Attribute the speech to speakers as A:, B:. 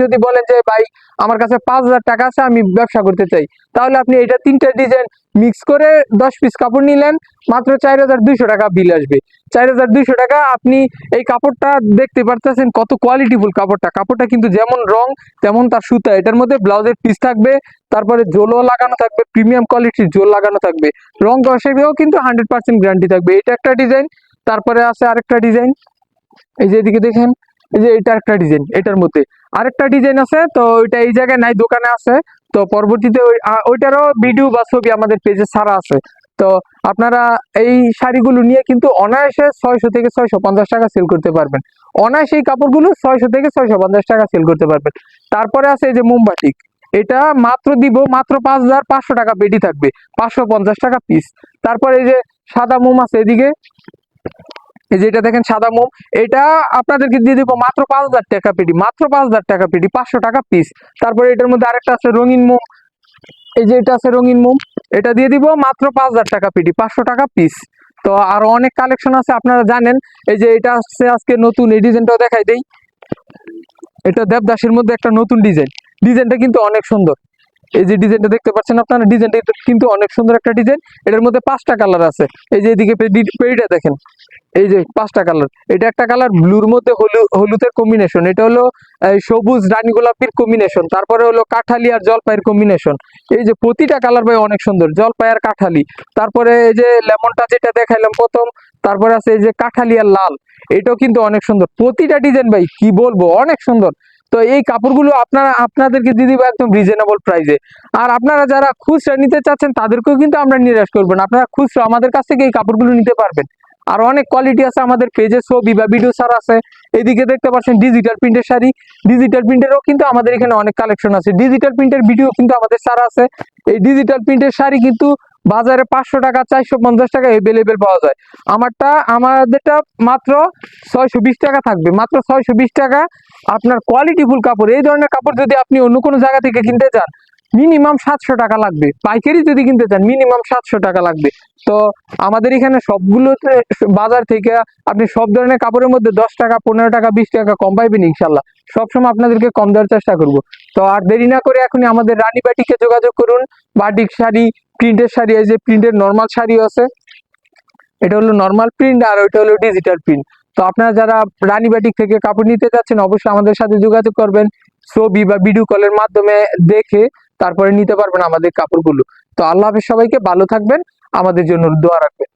A: যদি বলেন যে, ভাই, আমার কাছে পাঁচ হাজার টাকা আছে, আমি ব্যবসা করতে চাই। তাহলে আপনি এটা তিনটা ডিজাইন মিক্স করে দশ পিস কাপড় নিলেন, মাত্র চার হাজার দুইশো টাকা বিল আসবে। চার হাজার দুইশো টাকা আপনি এই কাপড়টা দেখতে পারতেছেন কত কোয়ালিটিফুল কাপড়টা। কাপড়টা কিন্তু যেমন রং, তেমন তার সুতা। এটার মধ্যে ব্লাউজের পিস থাকবে, তারপরে জোলও লাগানো থাকবে প্রিমিয়াম কোয়ালিটির জোল লাগানো থাকবে। রং কষেও কিন্তু হান্ড্রেড পার্সেন্ট গ্যারান্টি থাকবে। এটা একটা ডিজাইন, তারপরে আছে আরেকটা ডিজাইন। এই যে এদিকে দেখেন, এই যে এটা একটা ডিজাইন, এটার মধ্যে। আরেকটা ডিজাইন আছে, তো ওইটা এই জায়গায় নাই, দোকানে আছে। তো পরবর্তীতে ওইটারও ভিডিও বা ছবি আমাদের পেজে ছাড়া আছে। তো আপনারা এই শাড়িগুলো নিয়ে কিন্তু অনায়াসে ছয়শো থেকে ছয়শো পঞ্চাশ টাকা সেল করতে পারবেন। অনায়াসে এই কাপড়গুলো ছয়শো থেকে ছয়শো পঞ্চাশ টাকা সেল করতে পারবেন। তারপরে আছে এই যে মোমবাটিক এটা মাত্র দিব, মাত্র পাঁচ হাজার পাঁচশো টাকা পেটি থাকবে, পাঁচশো পঞ্চাশ টাকা পিস তারপরে এই যে সাদা মোম আছে এদিকে। এই যে এটা দেখেন সাদা মোম, এটা আপনাদেরকে দিয়ে দিব মাত্র পাঁচ হাজার টাকা পেটি মাত্র পাঁচ হাজার টাকা পেটি পাঁচশো টাকা পিস তারপরে এটার মধ্যে আরেকটা আছে রঙিন মোম। এই যে এটা আছে রঙিন মোম, এটা দিয়ে দিব মাত্র পাঁচ হাজার টাকা পেটি পাঁচশো টাকা পিস তো আরও অনেক কালেকশন আছে, আপনারা জানেন। এই যে এটা আসছে আজকে নতুন, এই ডিজাইনটাও দেখাই দেই। এটা দেবদাসের মধ্যে একটা নতুন ডিজাইন। ডিজাইনটা কিন্তু অনেক সুন্দর। এই যে ডিজাইনটা দেখতে পাচ্ছেন আপনারা ডিজাইনটা কিন্তু অনেক সুন্দর একটা ডিজাইন এটার মধ্যে পাঁচটা কালার আছে। এই যে এদিকে পেডি- পেডিটা দেখেন। এই যে পাঁচটা কালার এটা একটা কালার ব্লুর মধ্যে হলু- হলুদের কম্বিনেশন এটা হলো সবুজ রানী গোলাপির কম্বিনেশন তারপরে হলো কাঠালি আর জলপাইয়ের কম্বিনেশন এই যে প্রতিটা কালার ভাই অনেক সুন্দর। জলপাই আর কাঠালি। তারপরে এই যে লেমনটা যেটা দেখাইলাম প্রথম, তারপরে আছে এই যে কাঠালি আর লাল। এটাও কিন্তু অনেক সুন্দর। প্রতিটা ডিজাইন ভাই, কি বলব? অনেক সুন্দর। তো এই কাপড়গুলো আপনারা, আপনাদেরকে দিয়ে দিব একদম রিজনেবল প্রাইসে আর আপনারা যারা খুচরা নিতে চাচ্ছেন, তাদেরকেও কিন্তু আমরা নিরাশ করবেন আপনারা খুচরা আমাদের কাছ থেকে এই কাপড়গুলো নিতে পারবেন। আর অনেক কোয়ালিটি আছে আমাদের পেজে ছবি বা ভিডিও সার আছে। এদিকে দেখতে পাচ্ছেন ডিজিটাল প্রিন্টের শাড়ি। ডিজিটাল প্রিন্টেরও কিন্তু আমাদের এখানে অনেক কালেকশন আছে। ডিজিটাল প্রিন্টের ভিডিও কিন্তু আমাদের সার আছে। এই ডিজিটাল প্রিন্টের শাড়ি কিন্তু বাজারে পাঁচশো টাকা, চারশো পঞ্চাশ টাকা এভেলেবেল পাওয়া যায়। আমারটা, আমাদেরটা মাত্র ছয়শো বিশ টাকা থাকবে। মাত্র ছয়শো বিশ টাকা। আপনার কোয়ালিটিফুল কাপড়। এই ধরনের কাপড় যদি আপনি অন্য কোনো জায়গা থেকে কিনতে চান মিনিমাম সাতশো টাকা লাগবে। পাইকারি যদি কিনতে চান মিনিমাম সাতশো টাকা লাগবে। তো আমাদের এখানে সবগুলোতে বাজার থেকে আপনি সব ধরনের কাপড়ের মধ্যে দশ টাকা, পনেরো টাকা, বিশ টাকা কম পাইবেন ইনশাল্লাহ। সবসময় আপনাদেরকে কম দেওয়ার চেষ্টা করব। তো আর দেরি না করে এখনই আমাদের রানী বাটিকে যোগাযোগ করুন। বাটিক শাড়ি প্রিন্টের শাড়ি যে প্রিন্টের নর্মাল শাড়ি আছে। এটা হলো নর্মাল প্রিন্ট আর ওইটা হলো ডিজিটাল প্রিন্ট তো আপনারা যারা রানী বাটিক থেকে কাপড় নিতে যাচ্ছেন, অবশ্যই আমাদের সাথে যোগাযোগ করবেন, ছবি বা ভিডিও কলের মাধ্যমে দেখে তারপরে নিতে পারবেন আমাদের কাপড়গুলো। তো আল্লাহ হাফিজ সবাইকে ভালো থাকবেন, আমাদের জন্য দোয়া রাখবেন।